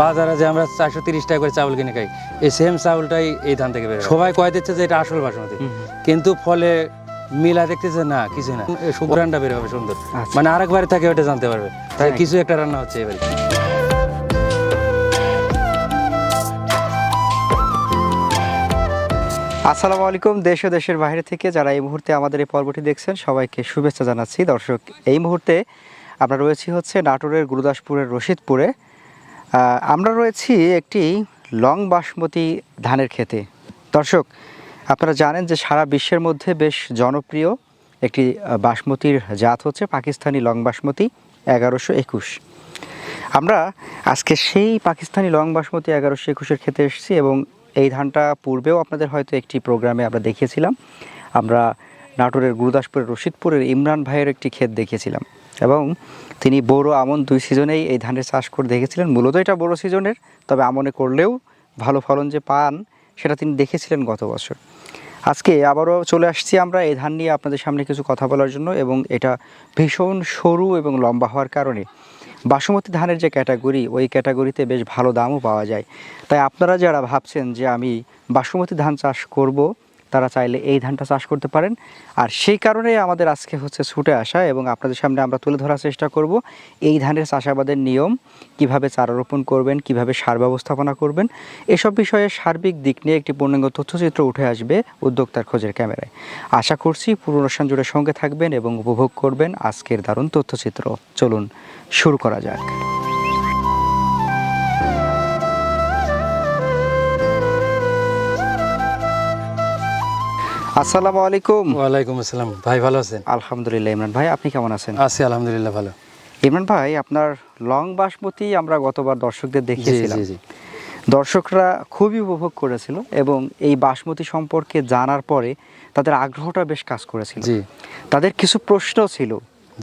বাজারে যে আমরা চারশো তিরিশ টাকা করে চাউল কিনে খাই এই সেম চাউলটাই এই ধান থেকে বের হয়। সবাই কয় দিচ্ছে যে এটা আসল বাসমতি। কিন্তু ফলে মিলা দেখতেছে না কিছু না। এই সুগ্রানটা বের হবে সুন্দর। আচ্ছা। মানে আরেকবারে থাকে ওটা জানতে পারবে তাই কিছু একটা রান্না হচ্ছে এবারে। আসসালামু আলাইকুম দেশ ও দেশের বাইরে থেকে যারা এই মুহূর্তে আমাদের এই পর্বটি দেখছেন সবাইকে শুভেচ্ছা জানাচ্ছি। দর্শক এই মুহূর্তে আমরা রয়েছি হচ্ছে নাটোরের গুরুদাসপুরের রশিদপুরে। আমরা রয়েছি একটি লং বাসমতি ধানের খেতে দর্শক, আপনারা জানেন যে সারা বিশ্বের মধ্যে বেশ জনপ্রিয় একটি বাসমতির জাত হচ্ছে পাকিস্তানি লং বাসমতি এগারোশো একুশ। আমরা আজকে সেই পাকিস্তানি লং বাসমতি এগারোশো একুশের খেতে এসেছি এবং এই ধানটা পূর্বেও আপনাদের হয়তো একটি প্রোগ্রামে আমরা দেখিয়েছিলাম। আমরা নাটোরের গুরুদাসপুরের রশিদপুরের ইমরান ভাইয়ের একটি ক্ষেত দেখিয়েছিলাম এবং তিনি বড় আমন দুই সিজনেই এই ধানের চাষ করে দেখেছিলেন। মূলত এটা বড় সিজনের, তবে আমনে করলেও ভালো ফলন যে পান, সেটা তিনি দেখেছিলেন গত বছর। আজকে আবারও চলে আসছি আমরা এই ধান নিয়ে আপনাদের সামনে কিছু কথা বলার জন্য এবং এটা ভীষণ সরু এবং লম্বা হওয়ার কারণে। বাসমতি ধানের যে ক্যাটাগরি, ওই ক্যাটাগরিতে বেশ ভালো দামও পাওয়া যায়। তাই আপনারা যারা ভাবছেন যে আমি বাসমতি ধান চাষ করব তারা চাইলে এই ধানটা চাষ করতে পারেন। আর সেই কারণে আমাদের আজকে হচ্ছে ছুটে আসা এবং আপনাদের সামনে আমরা তুলে ধরার চেষ্টা করব এই ধানের চাষাবাদের নিয়ম, কীভাবে চারা রোপণ করবেন, কীভাবে সার ব্যবস্থাপনা করবেন, এসব বিষয়ে সার্বিক দিক নিয়ে একটি পূর্ণাঙ্গ তথ্যচিত্র উঠে আসবে উদ্যোক্তার খোঁজের ক্যামেরায়। আশা করছি অনুষ্ঠান জুড়ে সঙ্গে থাকবেন এবং উপভোগ করবেন আজকের দারুণ তথ্যচিত্র। চলুন, শুরু করা যাক। আসসালামু আলাইকুম। ওয়ালাইকুম আসসালাম। ভাই ভালো আছেন? আলহামদুলিল্লাহ ইমরান ভাই আপনি কেমন আছেন? আছি আলহামদুলিল্লাহ ভালো। ইমরান ভাই আপনার লং বাসমতি আমরা গতবার দর্শকদের দেখিয়েছিলাম। দর্শকরা খুবই উপভোগ করেছিল এবং এই বাসমতি সম্পর্কে জানার পরে তাদের আগ্রহটা বেশ কাজ করেছিল। জি। তাদের কিছু প্রশ্ন ছিল।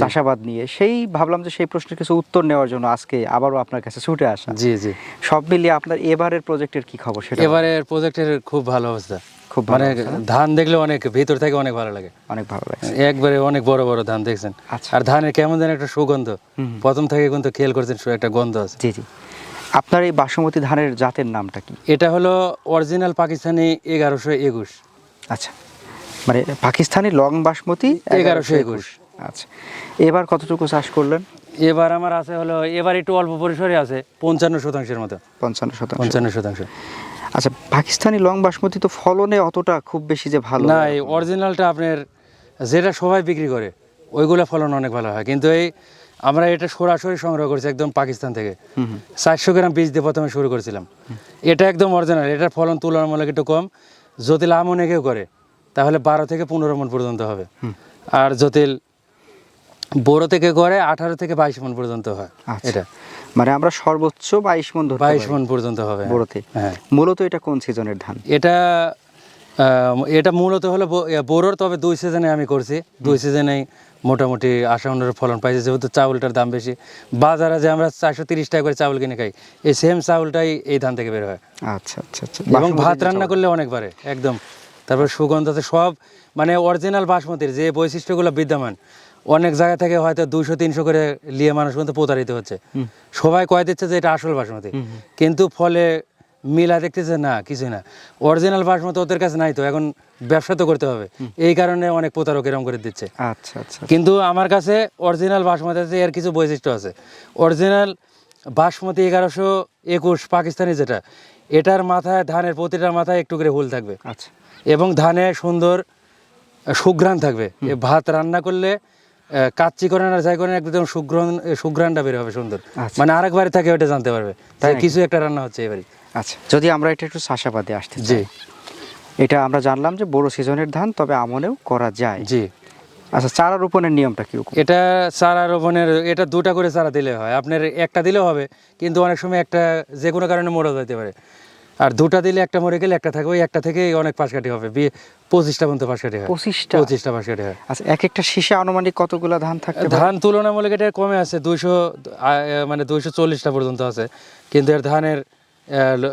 চাষাবাদ নিয়ে। সেই ভাবলাম যে সেই প্রশ্নের কিছু উত্তর নেওয়ার জন্য আজকে আবারও আপনার কাছে ছুটে আসা। জি জি। সব মিলিয়ে আপনার এবারের প্রজেক্টের কি খবর সেটা এবারের প্রজেক্টের খুব ভালো অবস্থা। খুব মানে ধান দেখলে অনেক ভিতর থেকে অনেক ভালো লাগে। অনেক ভালো লাগছে। একবারে অনেক বড় বড় ধান দেখছেন। আচ্ছা। আর ধানের কেমন যেন একটা সুগন্ধ। প্রথম থেকে কিন্তু খেয়াল করছেন সু- একটা গন্ধ আছে। জি জি। আপনার এই বাসমতি ধানের জাতের নামটা কি? এটা হলো অরিজিনাল পাকিস্তানি এগারোশো একুশ। আচ্ছা। মানে পাকিস্তানি লং বাসমতি 1121 আচ্ছা। এবার কতটুকু চাষ করলেন? এবার আমার আছে হলো এবার একটু অল্প পরিসরে আছে পঞ্চান্ন শতাংশের মতো। পঞ্চান্ন শতাংশ। পঞ্চান্ন শতাংশ। আচ্ছা পাকিস্তানি লং বাসমতি তো ফলনে অতটা খুব বেশি যে ভালো না এই অরিজিনালটা আপনার যেটা সবাই বিক্রি করে ওইগুলো ফলন অনেক ভালো হয়। কিন্তু এই আমরা এটা সরাসরি সংগ্রহ করছি একদম পাকিস্তান থেকে। চারশো গ্রাম বীজ দিয়ে প্রথমে শুরু করেছিলাম। এটা একদম অরিজিনাল এটার ফলন তুলনামূলক একটু কম। জটিল আম অনেকেও করে তাহলে বারো থেকে পনেরো মন পর্যন্ত হবে। আর জটিল বড় থেকে করে আঠারো থেকে বাইশ মন পর্যন্ত হয় আচ্ছা। এটা। মানে আমরা সর্বোচ্চ বাইশ মন বাইশ মন পর্যন্ত হবে। বড়তে। হ্যাঁ। মূলত এটা কোন সিজনের ধান? এটা এটা মূলত হলো বোরোর তবে দুই সিজনে আমি করছি। দুই সিজনেই মোটামুটি আশা অনুরূপ ফলন পাইছে যেহেতু চাউলটার দাম বেশি। বাজারে যে আমরা চারশো তিরিশ টাকা করে চাউল কিনে খাই এই সেম চাউলটাই এই ধান থেকে বের হয়। আচ্ছা আচ্ছা আচ্ছা। এবং ভাত রান্না করলে অনেক বাড়ে একদম। তারপর সুগন্ধতে সব মানে অরিজিনাল বাসমতির যে বৈশিষ্ট্যগুলো বিদ্যমান অনেক জায়গা থেকে হয়তো দুশো তিনশো করে নিয়ে মানুষ কিন্তু প্রতারিত হচ্ছে। সবাই কয় দিচ্ছে যে এটা আসল বাসমতি। কিন্তু ফলে মিলা দেখতেছে না কিছু না। অরিজিনাল বাসমতি ওদের কাছে নাই তো এখন ব্যবসা তো করতে হবে। এই কারণে অনেক প্রতারক এরকম করে দিচ্ছে। আচ্ছা আচ্ছা কিন্তু আমার কাছে অরিজিনাল বাসমতি আছে এর কিছু বৈশিষ্ট্য আছে। অরিজিনাল বাসমতি এগারোশো একুশ পাকিস্তানি যেটা এটার মাথায় ধানের প্রতিটা মাথায় একটু করে হুল থাকবে। আচ্ছা। এবং ধানে সুন্দর সুঘ্রাণ থাকবে। ভাত রান্না করলে কাচ্চি করেন আর যাই করেন একদম সুঘ্রাণটা বের হবে সুন্দর। আচ্ছা। মানে আরেকবারে থাকে ওটা জানতে পারবে। তাই কিছু একটা রান্না হচ্ছে এবারে আচ্ছা যদি আমরা এটা একটু চাষাবাদে আসতে জি। এটা আমরা জানলাম যে বড় সিজনের ধান তবে আমনেও করা যায়। জি। আচ্ছা চারা রোপণের নিয়মটা কি এটা চারা রোপণের এটা দুটা করে চারা দিলে হয়। আপনার একটা দিলেও হবে কিন্তু অনেক সময় একটা যে কোনো কারণে মরে যেতে পারে। আর দুটা দিলে একটা মরে গেলে একটা থাকবে ওই একটা থেকেই অনেক পাশকাঠি হবে। বিয়ে পঁচিশটা পর্যন্ত পাশকাঠি হয়। পঁচিশটা? পঁচিশটা পাশকাঠি হয়। আচ্ছা এক একটা শীষে আনুমানিক কতগুলা ধান পারে? ধান তুলনামূলক এটা কমে আছে দুইশো মানে দুইশো চল্লিশটা পর্যন্ত আছে। কিন্তু এর ধানের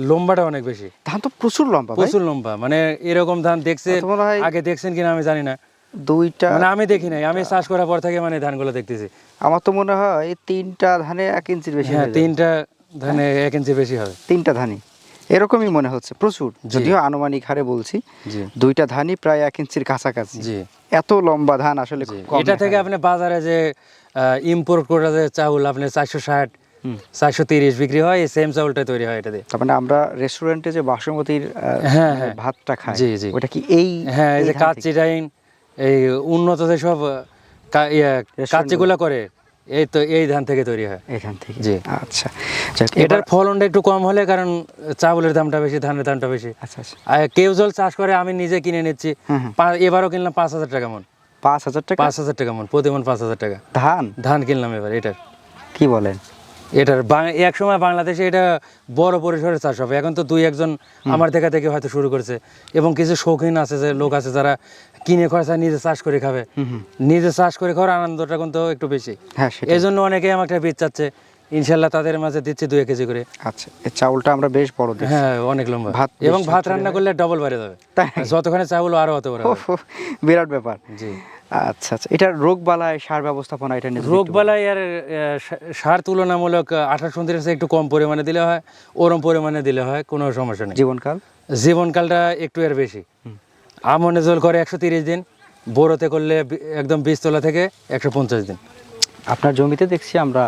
লম্বাটা অনেক বেশি। ধান তো প্রচুর লম্বা প্রচুর লম্বা মানে এরকম ধান দেখছে হয়- আগে দেখছেন কিনা আমি জানি না। দুইটা মানে আমি দেখি নাই আমি চাষ করার পর থেকে মানে ধানগুলো দেখতেছি। আমার তো মনে হয় তিনটা ধানে এক ইঞ্চির বেশি হ্যাঁ তিনটা ধানে এক ইঞ্চি বেশি হবে। তিনটা ধানই? এরকমই মনে হচ্ছে প্রচুর। যদিও আনুমানিক হারে বলছি দুইটা ধানই প্রায় এক ইঞ্চির কাছাকাছি। এত লম্বা ধান আসলে এটা থেকে আপনি বাজারে যে ইম্পোর্ট করে যে চাউল আপনি চারশো ষাট। চারশো তিরিশ বিক্রি হয় এই সেম চাউলটা তৈরি হয় এটা দিয়ে। তার মানে আমরা রেস্টুরেন্টে যে বাসমতির হ্যাঁ, মানে হ্যাঁ। ভাতটা খাই জি, জি। ওটা কি এই হ্যাঁ এই যে কাচ্চি ডাইন এই উন্নত যে সব Restaurant কাচ্চিগুলো করে এই তো এই ধান থেকে তৈরি হয়। এখান থেকে। জি। আচ্ছা এটার ফলনটা একটু কম হলে কারণ চাউলের দামটা বেশি ধানের দামটা বেশি। আচ্ছা আচ্ছা। কেউ জল চাষ করে আমি নিজে কিনে নিচ্ছি। এবারও কিনলাম পাঁচ হাজার টাকা মন। পাঁচ হাজার টাকা? পাঁচ হাজার টাকা মন প্রতি মন পাঁচ হাজার টাকা। ধান? ধান কিনলাম এবার এটার। কি বলেন? এটার এক সময় বাংলাদেশে এটা বড় পরিসরে চাষ হবে। এখন তো দুই একজন আমার দেখা থেকে হয়তো শুরু করছে। এবং কিছু শৌখিন আছে যে লোক আছে যারা কিনে খরচা নিজে চাষ করে খাবে। নিজে চাষ করে খাওয়ার আনন্দটা কিন্তু একটু বেশি। হ্যাঁ এই জন্য অনেকে আমাকে বীজ চাচ্ছে। ইনশাল্লাহ তাদের মাঝে দিচ্ছি দুই কেজি করে। আচ্ছা এই চাউলটা আমরা বেশ বড় দেখছি হ্যাঁ অনেক লম্বা। ভাত এবং ভাত রান্না করলে ডবল বাড়ে যাবে? যতখানে চাউল আরও হবে। ওহ, বিরাট ব্যাপার। জি। আচ্ছা আচ্ছা। এটা সার ব্যবস্থাপনা এটা আর সার তুলনামূলক আঠাশ উনত্রিশ একটু কম পরিমাণে দিলে হয় ওরম পরিমাণে দিলে হয় কোনো সমস্যা নেই। জীবনকাল? জীবনকালটা একটু এর বেশি। আমনে জল করে একশো তিরিশ দিন বোরোতে করলে একদম বীজতলা থেকে একশো পঞ্চাশ দিন। আপনার জমিতে দেখছি আমরা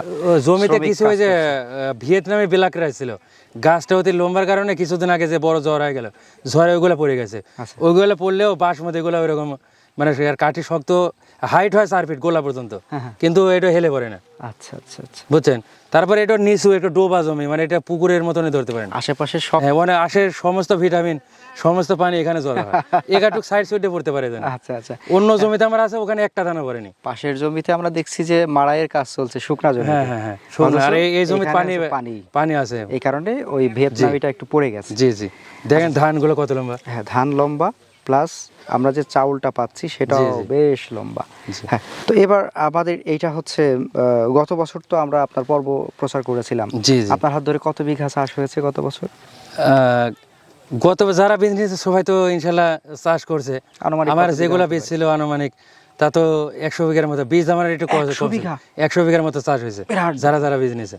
জমিতে কিছু ওই যে ভিয়েতনামে বিলাক রাইস ছিল। গাছটা অতি লম্বার কারণে কিছুদিন আগে যে বড় জ্বর হয়ে গেল ঝড়ে ওইগুলো পড়ে গেছে। আচ্ছা। ওইগুলো পড়লেও বাসমতি গুলো ওইরকম মানে সে আর কাঠি শক্ত হাইট হয় চার ফিট গোলা পর্যন্ত। হ্যাঁ, হ্যাঁ। কিন্তু এটা হেলে পড়ে না। আচ্ছা আচ্ছা আচ্ছা। বুঝছেন? তারপরে এটা নিচু একটু ডোবা জমি মানে এটা পুকুরের মতনই ধরতে পারেন। আশেপাশে সব হ্যাঁ মানে আসে সমস্ত ভিটামিন সমস্ত পানি এখানে জড়া হয়। একাটুক সাইড সাইডে পড়তে পারে আচ্ছা আচ্ছা। অন্য জমিতে আমার আছে ওখানে একটা দানা পড়েনি। পাশের জমিতে আমরা দেখছি যে মাড়াইয়ের কাজ চলছে শুকনা জমি হ্যাঁ হ্যাঁ হ্যাঁ আর এই- এই জমি পানি পানি। পানি আছে। এই কারণে ওই ভিয়েতনামিটা একটু পড়ে গেছে। জি জি। দেখেন ধানগুলো কত লম্বা। হ্যাঁ ধান লম্বা প্লাস আমরা যে চাউলটা পাচ্ছি সেটাও। বেশ লম্বা। হ্যাঁ তো এবার আমাদের এইটা হচ্ছে গত বছর তো আমরা আপনার পর্ব প্রচার করেছিলাম। আপনার হাত ধরে কত বিঘা চাষ হয়েছে গত বছর? গত যারা বিজনেস সবাই তো ইনশাল্লাহ চাষ করছে। আমার যেগুলো বীজ ছিল আনুমানিক তা তো একশো বিঘার মতো। বীজ আমার একটু কম- 100 কমছে। একশো বিঘার মতো চাষ হয়েছে। যারা যারা বিজনেসে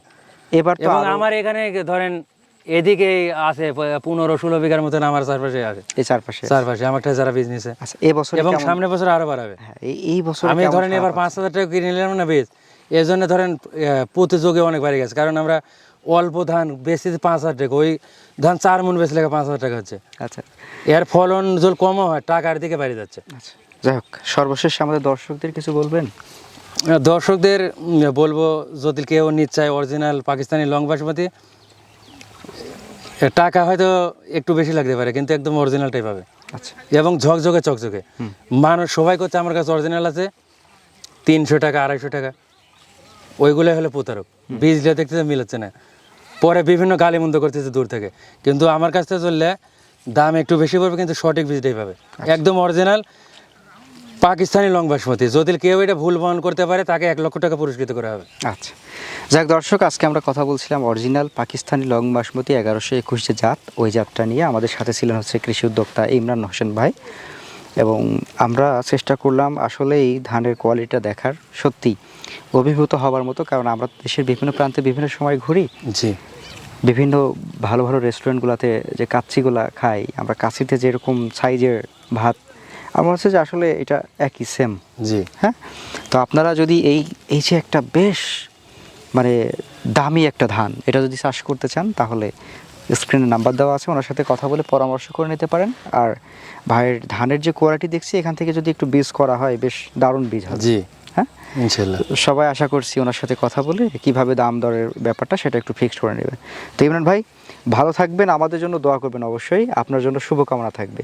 এবার তো আমার এখানে ধরেন এদিকে আছে পনেরো ষোলো বিঘার মতন আমার চারপাশে আছে। এই চারপাশে? চারপাশে আমারটা যারা বিজনেসে আচ্ছা এই বছর এবং সামনে বছর আরও বাড়াবে। হ্যাঁ এই বছর আমি ধরেন এবার পাঁচ হাজার টাকা কিনে নিলাম না বীজ এই জন্য ধরেন প্রতিযোগে অনেক বাড়ি গেছে। কারণ আমরা অল্প ধান বেশি পাঁচ হাজার টাকা ওই ধান চার মন বেশি লেগে পাঁচ হাজার টাকা হচ্ছে। আচ্ছা। এর ফলন যদি কমও হয় টাকার দিকে বাড়ি যাচ্ছে। আচ্ছা যাই হোক সর্বশেষ আমাদের দর্শকদের কিছু বলবেন? দর্শকদের বলব যদি কেউ নিচ্ছে অরিজিনাল পাকিস্তানি লং বাসমতি টাকা হয়তো একটু বেশি লাগতে পারে কিন্তু একদম অরিজিনালটাই পাবে আচ্ছা। এবং ঝকঝকে চকঝকে। মানুষ সবাই করছে আমার কাছে অরিজিনাল আছে তিনশো টাকা আড়াইশো টাকা। ওইগুলোই হলো প্রতারক। বীজটা দেখতেছে মিলাচ্ছে না। পরে বিভিন্ন গালিমন্দ করতেছে দূর থেকে। কিন্তু আমার কাছ থেকে চললে দাম একটু বেশি পড়বে কিন্তু সঠিক বীজটাই পাবে। একদম অরিজিনাল পাকিস্তানি লং বাসমতি যদি কেউ এটা ভুল বহন করতে পারে তাকে এক লক্ষ টাকা পুরস্কৃত করা হবে। আচ্ছা। যাক দর্শক আজকে আমরা কথা বলছিলাম অরিজিনাল পাকিস্তানি লং বাসমতি এগারোশো একুশ যে জাত। ওই জাতটা নিয়ে আমাদের সাথে ছিলেন হচ্ছে কৃষি উদ্যোক্তা ইমরান হোসেন ভাই। এবং আমরা চেষ্টা করলাম আসলে এই ধানের কোয়ালিটিটা দেখার। সত্যি অভিভূত হবার মতো কারণ আমরা দেশের বিভিন্ন প্রান্তে বিভিন্ন সময় ঘুরি। জি। বিভিন্ন ভালো ভালো রেস্টুরেন্টগুলোতে যে কাচ্চিগুলা খাই আমরা কাচ্চিতে যেরকম সাইজের ভাত আমার হচ্ছে যে আসলে এটা একই সেম জি। হ্যাঁ? তো আপনারা যদি এই এই যে একটা বেশ মানে দামি একটা ধান এটা যদি চাষ করতে চান তাহলে স্ক্রিনে নাম্বার দেওয়া আছে ওনার সাথে কথা বলে পরামর্শ করে নিতে পারেন। আর ভাইয়ের ধানের যে কোয়ালিটি দেখছি এখান থেকে যদি একটু বীজ করা হয় বেশ দারুণ বীজ হবে। জি। হ্যাঁ? ইনশাল্লাহ সবাই আশা করছি ওনার সাথে কথা বলে কীভাবে দাম দরের ব্যাপারটা সেটা একটু ফিক্সড করে নেবেন তো ইমরান ভাই ভালো থাকবেন আমাদের জন্য দোয়া করবেন অবশ্যই। আপনার জন্য শুভকামনা থাকবে।